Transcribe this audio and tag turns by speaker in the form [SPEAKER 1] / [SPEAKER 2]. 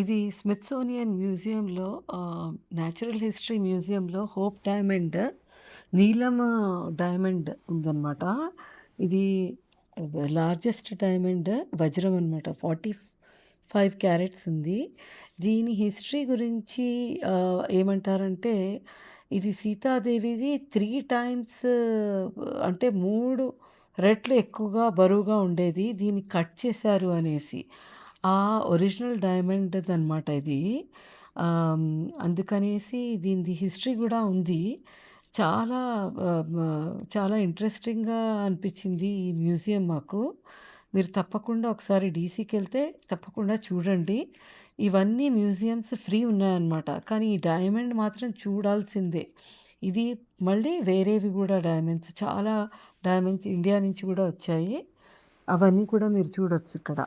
[SPEAKER 1] ఇది స్మిత్సోనియన్ మ్యూజియంలో natural history మ్యూజియంలో హోప్ డైమండ్ నీలమ డైమండ్ ఉందన్నమాట ఇది లార్జెస్ట్ డైమండ్ వజ్రం అనమాట. 45 క్యారెట్స్ ఉంది. దీని హిస్టరీ గురించి ఏమంటారంటే ఇది సీతాదేవిది త్రీ టైమ్స్ అంటే మూడు రెట్లు ఎక్కువగా బరువుగా ఉండేది. దీన్ని కట్ చేశారు అనేసి. ఆ ఒరిజినల్ డైమండ్‌దనమాట ఇది. ఆహ్, హ్మ్, అందుకనేసి దీనిది హిస్టరీ గూడా ఉంది. చాలా ఆహ్, మ చాలా ఇంట్రెస్టింగ్‌గా అనిపించింది ఈ మ్యూజియం మాకు. మీరు తప్పకుండా ఒకసారి డీసీకెళ్తే తప్పకుండా చూడండి. ఇవన్నీ మ్యూజియమ్స్ ఫ్రీ ఉన్నాయన్నమాట. కానీ ఈ డైమండ్ మాత్రం చూడాల్సిందే. ఇది మళ్ళీ వేరేవి గూడా డైమండ్స్ చాలా డైమండ్స్ ఇండియా నుంచి గూడా వచ్చాయి. అవన్నీ కూడా మీరు చూడొచ్చు ఇక్కడ.